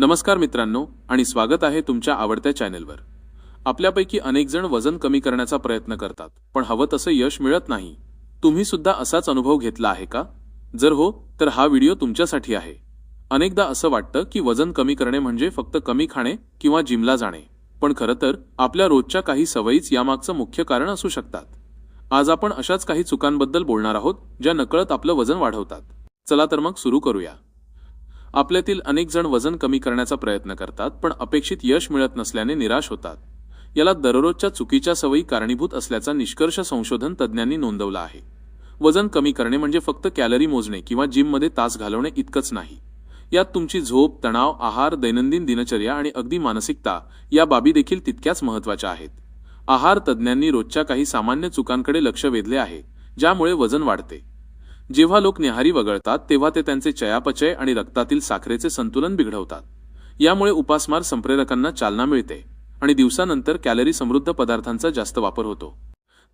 नमस्कार मित्रांनो आणि स्वागत आहे तुमच्या आवडत्या चॅनेलवर. आपल्यापैकी अनेक जण वजन कमी करण्याचा प्रयत्न करतात पण हवं तसं यश मिळत नाही. तुम्ही सुद्धा असाच अनुभव घेतला आहे का? जर हो तर हा व्हिडिओ तुमच्यासाठी आहे. अनेकदा असं वाटतं की वजन कमी करणे म्हणजे फक्त कमी खाणे किंवा जिमला जाणे. पण खरं तर आपल्या रोजच्या काही सवयीच यामागचं मुख्य कारण असू शकतात. आज आपण अशाच काही चुकांबद्दल बोलणार आहोत ज्या नकळत आपलं वजन वाढवतात. चला तर मग सुरू करूया. आपल्यातील अनेक जण वजन कमी करण्याचा प्रयत्न करतात पण अपेक्षित यश मिळत नसल्याने निराश होतात. याला दररोजच्या चुकीच्या सवयी कारणीभूत असल्याचा निष्कर्ष संशोधन तज्ज्ञांनी नोंदवला आहे. वजन कमी करणे म्हणजे फक्त कॅलरी मोजणे किंवा जिममध्ये तास घालवणे इतकंच नाही. यात तुमची झोप तणाव आहार दैनंदिन दिनचर्या आणि अगदी मानसिकता या बाबी देखील तितक्याच महत्त्वाच्या आहेत. आहार तज्ज्ञांनी रोजच्या काही सामान्य चुकांकडे लक्ष वेधले आहे ज्यामुळे वजन वाढते. जेव्हा लोक न्याहारी वगळतात तेव्हा ते त्यांचे चयापचय आणि रक्तातील साखरेचे संतुलन बिघडवतात. यामुळे उपासमार संप्रेरकांना चालना मिळते आणि दिवसानंतर कॅलरी समृद्ध पदार्थांचा जास्त वापर होतो.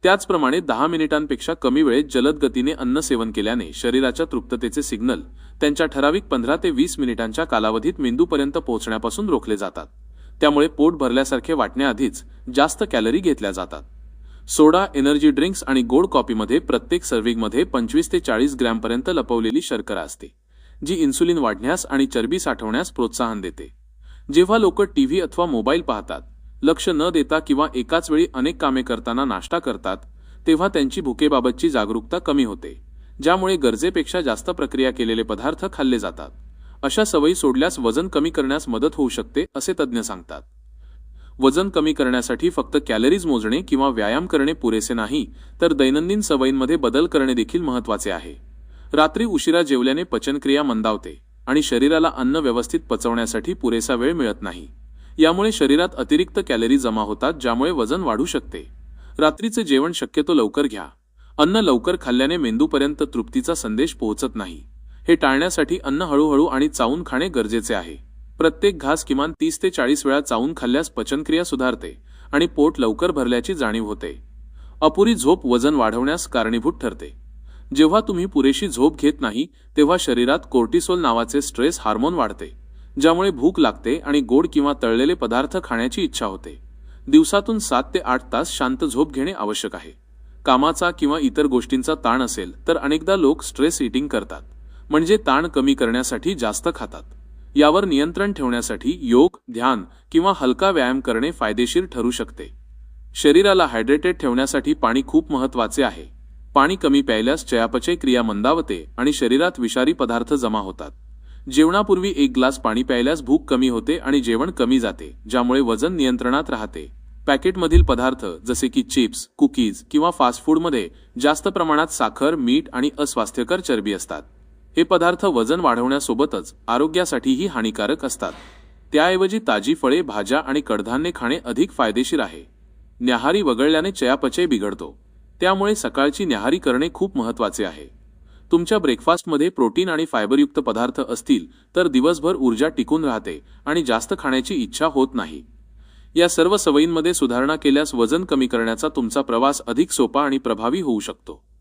त्याचप्रमाणे दहा मिनिटांपेक्षा कमी वेळेत जलद गतीने अन्न सेवन केल्याने शरीराच्या तृप्ततेचे सिग्नल त्यांच्या ठराविक पंधरा ते वीस मिनिटांच्या कालावधीत मेंदूपर्यंत पोहोचण्यापासून रोखले जातात. त्यामुळे पोट भरल्यासारखे वाटण्याआधीच जास्त कॅलरी घेतल्या जातात. सोडा एनर्जी ड्रिंक्स आणि गोड कॉफीमध्ये प्रत्येक सर्विंगमध्ये पंचवीस ते चाळीस ग्रॅमपर्यंत लपवलेली शर्करा असते जी इन्सुलिन वाढण्यास आणि चरबी साठवण्यास प्रोत्साहन देते. जेव्हा लोक टीव्ही अथवा मोबाईल पाहतात लक्ष न देता किंवा एकाच वेळी अनेक कामे करताना नाश्ता करतात तेव्हा त्यांची भुकेबाबतची जागरूकता कमी होते ज्यामुळे गरजेपेक्षा जास्त प्रक्रिया केलेले पदार्थ खाल्ले जातात. अशा सवयी सोडल्यास वजन कमी करण्यास मदत होऊ शकते असे तज्ज्ञ सांगतात. वजन कमी करण्यासाठी फक्त कॅलरीज मोजणे किंवा व्यायाम करणे पुरेसे नाही तर दैनंदिन सवयींमध्ये बदल करणे देखील महत्त्वाचे आहे. रात्री उशिरा जेवल्याने पचनक्रिया मंदावते आणि शरीराला अन्न व्यवस्थित पचवण्यासाठी पुरेसा वेळ मिळत नाही. यामुळे शरीरात अतिरिक्त कॅलरी जमा होतात ज्यामुळे वजन वाढू शकते. रात्रीचे जेवण शक्यतो लवकर घ्या. अन्न लवकर खाल्ल्याने मेंदूपर्यंत तृप्तीचा संदेश पोहोचत नाही. हे टाळण्यासाठी अन्न हळूहळू आणि चावून खाणे गरजेचे आहे. प्रत्येक घास किमान तीस ते चाळीस वेळा चावून खाल्ल्यास पचनक्रिया सुधारते आणि पोट लवकर भरल्याची जाणीव होते. अपुरी झोप वजन वाढवण्यास कारणीभूत ठरते. जेव्हा तुम्ही पुरेशी झोप घेत नाही तेव्हा शरीरात कोर्टिसोल नावाचे स्ट्रेस हार्मोन वाढते ज्यामुळे भूक लागते आणि गोड किंवा तळलेले पदार्थ खाण्याची इच्छा होते. दिवसातून सात ते आठ तास शांत झोप घेणे आवश्यक आहे. कामाचा किंवा इतर गोष्टींचा ताण असेल तर अनेकदा लोक स्ट्रेस इटिंग करतात म्हणजे ताण कमी करण्यासाठी जास्त खातात. यावर नियंत्रण ठेवण्यासाठी योग ध्यान किंवा हलका व्यायाम करणे फायदेशीर ठरू शकते. शरीराला हायड्रेटेड ठेवण्यासाठी पाणी खूप महत्त्वाचे आहे. पाणी कमी प्यायल्यास चयापचय क्रिया मंदावते आणि शरीरात विषारी पदार्थ जमा होतात. जेवणापूर्वी एक ग्लास पाणी प्यायल्यास भूक कमी होते आणि जेवण कमी जाते ज्यामुळे वजन नियंत्रणात राहते. पॅकेटमधील पदार्थ जसे की चिप्स कुकीज किंवा फास्ट फूडमध्ये जास्त प्रमाणात साखर मीठ आणि अस्वास्थ्यकर चरबी असतात. हे पदार्थ वजन वाढवण्यासोबतच आरोग्यासाठीही हानिकारक असतात. त्याऐवजी ताजी फळे भाज्या आणि कडधान्ये खाणे अधिक फायदेशीर आहे. न्याहारी वगळल्याने चयापचय बिघडतो. त्यामुळे सकाळची न्याहारी करणे खूप महत्त्वाचे आहे. तुमच्या ब्रेकफास्टमध्ये प्रोटीन आणि फायबरयुक्त पदार्थ असतील तर दिवसभर ऊर्जा टिकून राहते आणि जास्त खाण्याची इच्छा होत नाही. या सर्व सवयींमध्ये सुधारणा केल्यास वजन कमी करण्याचा तुमचा प्रवास अधिक सोपा आणि प्रभावी होऊ शकतो.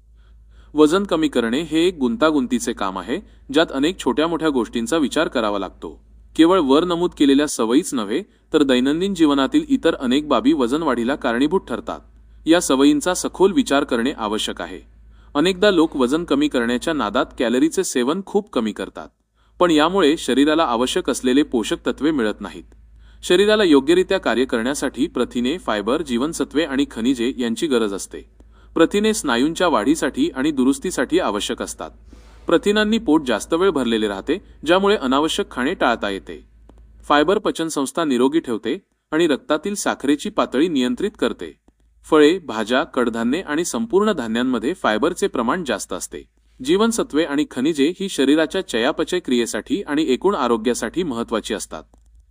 वजन कमी करणे हे एक गुंतागुंतीचे काम आहे ज्यात अनेक छोट्या मोठ्या गोष्टींचा विचार करावा लागतो. केवळ वर नमूद केलेल्या सवयीच नव्हे तर दैनंदिन जीवनातील इतर अनेक बाबी वजन वाढीला कारणीभूत ठरतात. या सवयींचा सखोल विचार करणे आवश्यक आहे. अनेकदा लोक वजन कमी करण्याच्या नादात कॅलरीचे सेवन खूप कमी करतात. पण यामुळे शरीराला आवश्यक असलेले पोषक तत्वे मिळत नाहीत. शरीराला योग्यरित्या कार्य करण्यासाठी प्रथिने फायबर जीवनसत्वे आणि खनिजे यांची गरज असते. प्रथिने स्नायूंच्या वाढीसाठी आणि दुरुस्तीसाठी आवश्यक असतात. प्रथिनांनी पोट जास्त वेळ भरलेले राहते ज्यामुळे अनावश्यक खाणे टाळता येते. फायबर पचनसंस्था निरोगी ठेवते आणि रक्तातील साखरेची पातळी नियंत्रित करते. फळे भाज्या कडधान्ये आणि संपूर्ण धान्यांमध्ये फायबरचे प्रमाण जास्त असते. जीवनसत्वे आणि खनिजे ही शरीराच्या चयापचय क्रियेसाठी आणि एकूण आरोग्यासाठी महत्वाची असतात.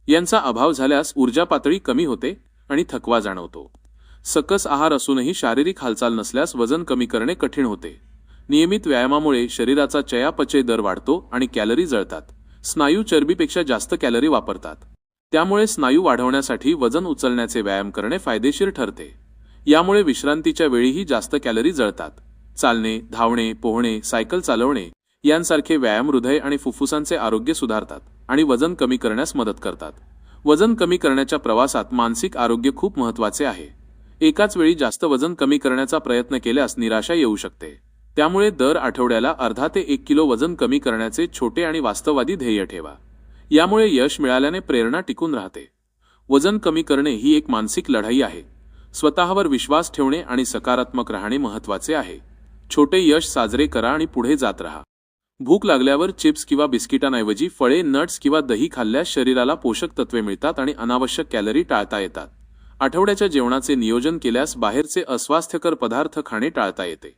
यांचा अभाव झाल्यास ऊर्जा पातळी कमी होते आणि थकवा जाणवतो. सकस आहार असूनही शारीरिक हालचाल नसल्यास वजन कमी करणे कठीण होते. नियमित व्यायामामुळे शरीराचा चयापचय दर वाढतो आणि कॅलरी जळतात. स्नायू चरबीपेक्षा जास्त कॅलरी वापरतात. त्यामुळे स्नायू वाढवण्यासाठी वजन उचलण्याचे व्यायाम करणे फायदेशीर ठरते. यामुळे विश्रांतीच्या वेळीही जास्त कॅलरी जळतात. चालणे धावणे पोहणे सायकल चालवणे यांसारखे व्यायाम हृदय आणि फुफ्फुसांचे आरोग्य सुधारतात आणि वजन कमी करण्यास मदत करतात. वजन कमी करण्याच्या प्रवासात मानसिक आरोग्य खूप महत्त्वाचे आहे. एकाच वेळी जास्त वजन कमी करण्याचा प्रयत्न केल्यास निराशा येऊ शकते. त्यामुळे दर आठवड्याला अर्धा ते एक किलो वजन कमी करण्याचे छोटे आणि वास्तववादी ध्येय ठेवा. यामुळे यश मिळाल्याने प्रेरणा टिकून राहते. वजन कमी करणे ही एक मानसिक लढाई आहे. स्वतःवर विश्वास ठेवणे आणि सकारात्मक राहणे महत्त्वाचे आहे. छोटे यश साजरे करा आणि पुढे जात राहा. भूक लागल्यावर चिप्स किंवा बिस्किटांऐवजी फळे नट्स किंवा दही खाल्ल्यास शरीराला पोषक तत्वे मिळतात आणि अनावश्यक कॅलरी टाळता येतात. आठवड्याच्या जेवणाचे नियोजन केल्यास बाहेरचे अस्वास्थ्यकर पदार्थ खाणे टाळता येते.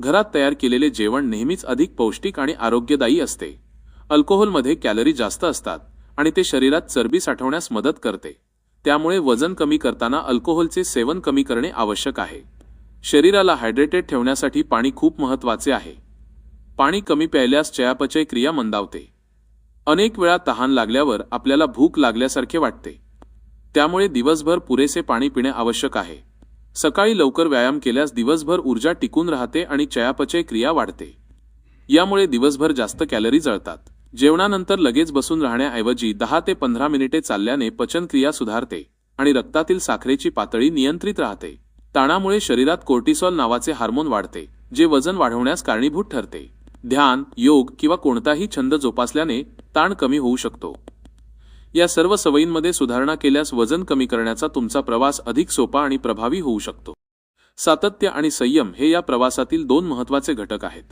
घरात तयार केलेले जेवण नेहमीच अधिक पौष्टिक आणि आरोग्यदायी असते. अल्कोहोलमध्ये कॅलरी जास्त असतात आणि ते शरीरात चरबी साठवण्यास मदत करते. त्यामुळे वजन कमी करताना अल्कोहोलचे सेवन कमी करणे आवश्यक आहे. शरीराला हायड्रेटेड ठेवण्यासाठी पाणी खूप महत्त्वाचे आहे. पाणी कमी प्यायल्यास चयापचय क्रिया मंदावते. अनेक वेळा तहान लागल्यावर आपल्याला भूक लागल्यासारखे वाटते. त्यामुळे दिवसभर पुरेसे पाणी पिणे आवश्यक आहे. सकाळी लवकर व्यायाम केल्यास दिवसभर ऊर्जा टिकून राहते आणि चयापचय क्रिया वाढते. यामुळे दिवसभर जास्त कॅलरी जळतात. जेवणानंतर लगेच बसून राहण्याऐवजी दहा ते पंधरा मिनिटे चालल्याने पचनक्रिया सुधारते आणि रक्तातील साखरेची पातळी नियंत्रित राहते. ताणामुळे शरीरात कोर्टिसॉल नावाचे हार्मोन वाढते जे वजन वाढवण्यास कारणीभूत ठरते. ध्यान योग किंवा कोणताही छंद जोपासल्याने ताण कमी होऊ शकतो. या सर्व सवयींमध्ये सुधारणा केल्यास वजन कमी करण्याचा तुमचा प्रवास अधिक सोपा आणि प्रभावी होऊ शकतो. सातत्य आणि संयम हे या प्रवासातील दोन महत्त्वाचे घटक आहेत.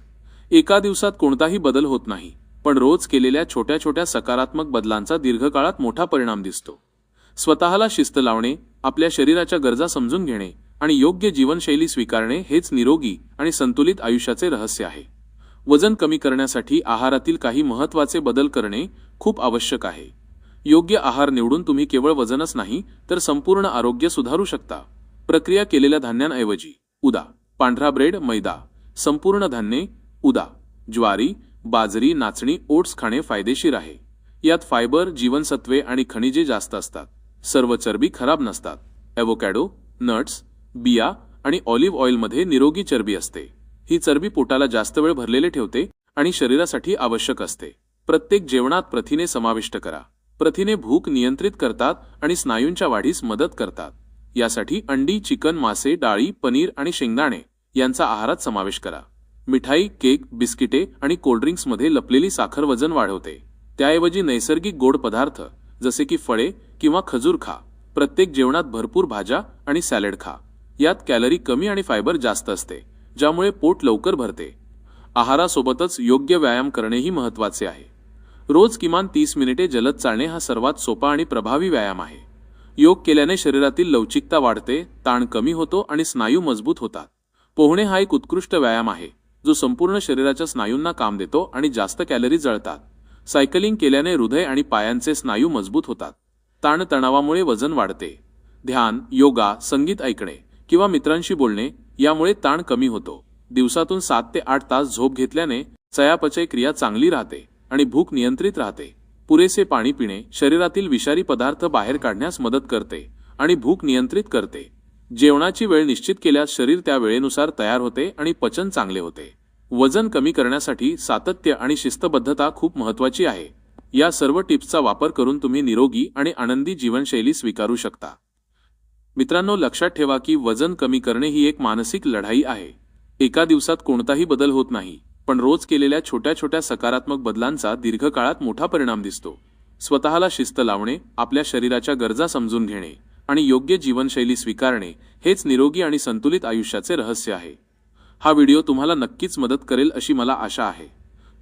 एका दिवसात कोणताही बदल होत नाही पण रोज केलेल्या छोट्या छोट्या सकारात्मक बदलांचा दीर्घकाळात मोठा परिणाम दिसतो. स्वतःला शिस्त लावणे आपल्या शरीराच्या गरजा समजून घेणे आणि योग्य जीवनशैली स्वीकारणे हेच निरोगी आणि संतुलित आयुष्याचे रहस्य आहे. वजन कमी करण्यासाठी आहारातील काही महत्त्वाचे बदल करणे खूप आवश्यक आहे. योग्य आहार निवडून तुम्ही केवळ वजनच नाही तर संपूर्ण आरोग्य सुधारू शकता. प्रक्रिया केलेल्या धान्यांऐवजी उदा पांढरा ब्रेड मैदा. संपूर्ण धान्ये उदा. ज्वारी बाजरी नाचणी ओट्स खाणे फायदेशीर आहे. यात फायबर जीवनसत्वे आणि खनिजे जास्त असतात. सर्व चरबी खराब नसतात. ॲव्होकॅडो नट्स बिया आणि ऑलिव्ह ऑइलमध्ये निरोगी चरबी असते. ही चरबी पोटाला जास्त वेळ भरलेले ठेवते आणि शरीरासाठी आवश्यक असते. प्रत्येक जेवणात प्रथिने समाविष्ट करा. प्रथिने भूक नियंत्रित करतात आणि स्नायूंच्या वाढीस मदत करतात. यासाठी अंडी चिकन मासे डाळी पनीर आणि शेंगदाणे यांचा आहारात समावेश करा. मिठाई केक बिस्किटे आणि कोल्ड्रिंक्समध्ये लपलेली साखर वजन वाढवते. त्याऐवजी नैसर्गिक गोड पदार्थ जसे की फळे किंवा खजूर खा. प्रत्येक जेवणात भरपूर भाज्या आणि सॅलड खा. यात कॅलरी कमी आणि फायबर जास्त असते ज्यामुळे पोट लवकर भरते. आहारासोबतच योग्य व्यायाम करणेही महत्त्वाचे आहे. रोज किमान तीस मिनिटे जलद चालणे हा सर्वात सोपा आणि प्रभावी व्यायाम आहे. योग केल्याने शरीरातील लवचिकता वाढते ताण कमी होतो आणि स्नायू मजबूत होतात. पोहणे हा एक उत्कृष्ट व्यायाम आहे जो संपूर्ण शरीराच्या स्नायूंना काम देतो आणि जास्त कॅलरी जळतात. सायकलिंग केल्याने हृदय आणि पायांचे स्नायू मजबूत होतात. ताणतणावामुळे वजन वाढते. ध्यान योगा संगीत ऐकणे किंवा मित्रांशी बोलणे यामुळे ताण कमी होतो. दिवसातून सात ते आठ तास झोप घेतल्याने चयापचय क्रिया चांगली राहते. आणि भूक नियंत्रित राहते. पुरेसे पाणी पिणे शरीरातील विषारी पदार्थ बाहेर काढण्यास मदत करते आणि भूक नियंत्रित करते. जेवणाची वेळ निश्चित केल्यास शरीर त्या वेळेनुसार तयार होते आणि पचन चांगले होते. वजन कमी करण्यासाठी सातत्य आणि शिस्तबद्धता खूप महत्वाची आहे. या सर्व टिप्सचा वापर करून तुम्ही निरोगी आणि आनंदी जीवनशैली स्वीकारू शकता. मित्रांनो लक्षात ठेवा की वजन कमी करणे ही एक मानसिक लढाई आहे. एका दिवसात कोणताही बदल होत नाही. पण रोज केलेल्या छोट्या छोट्या सकारात्मक बदलांचा दीर्घकाळात मोठा परिणाम दिसतो. स्वतःला शिस्त लावणे आपल्या शरीराच्या गरजा समजून घेणे आणि योग्य जीवनशैली स्वीकारणे हेच निरोगी आणि संतुलित आयुष्याचे रहस्य आहे. हा व्हिडिओ तुम्हाला नक्कीच मदत करेल अशी मला आशा आहे.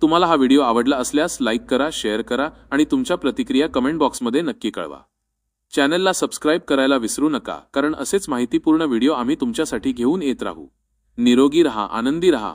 तुम्हाला हा व्हिडिओ आवडला असल्यास लाईक करा शेअर करा आणि तुमच्या प्रतिक्रिया कमेंट बॉक्समध्ये नक्की कळवा. चॅनलला सबस्क्राईब करायला विसरू नका कारण असेच माहितीपूर्ण व्हिडिओ आम्ही तुमच्यासाठी घेऊन येत राहू. निरोगी रहा आनंदी रहा.